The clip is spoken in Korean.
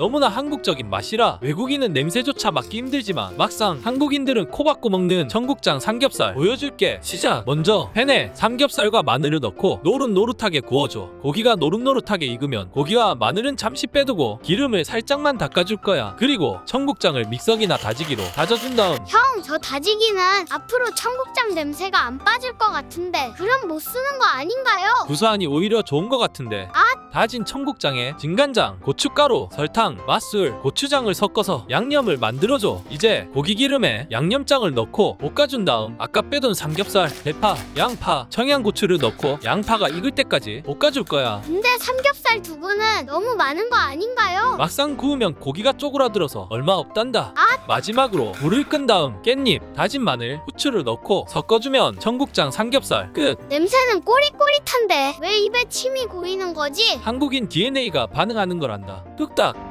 너무나 한국적인 맛이라 외국인은 냄새조차 맡기 힘들지만 막상 한국인들은 코 박고 먹는 청국장 삼겹살 보여줄게 시작. 먼저 팬에 삼겹살과 마늘을 넣고 노릇노릇하게 구워줘. 고기가 노릇노릇하게 익으면 고기와 마늘은 잠시 빼두고 기름을 살짝만 닦아줄 거야. 그리고 청국장을 믹서기나 다지기로 다져준 다음 형, 저 다지기는 앞으로 청국장 냄새가 안 빠질 것 같은데 그럼 못 쓰는 거 아닌가요? 구수하니 오히려 좋은 것 같은데 다진 청국장에 진간장, 고춧가루, 설탕, 맛술, 고추장을 섞어서 양념을 만들어줘. 이제 고기 기름에 양념장을 넣고 볶아준 다음 아까 빼둔 삼겹살, 대파, 양파, 청양고추를 넣고 양파가 익을 때까지 볶아줄 거야. 근데 삼겹살 두부는 너무 많은 거 아닌가요? 막상 구우면 고기가 쪼그라들어서 얼마 없단다. 마지막으로 불을 끈 다음 깻잎, 다진 마늘, 후추를 넣고 섞어주면 청국장 삼겹살 끝. 냄새는 꼬릿꼬릿한데 왜 입에 침이 고이는 거지? 한국인 DNA가 반응하는 거란다 뚝딱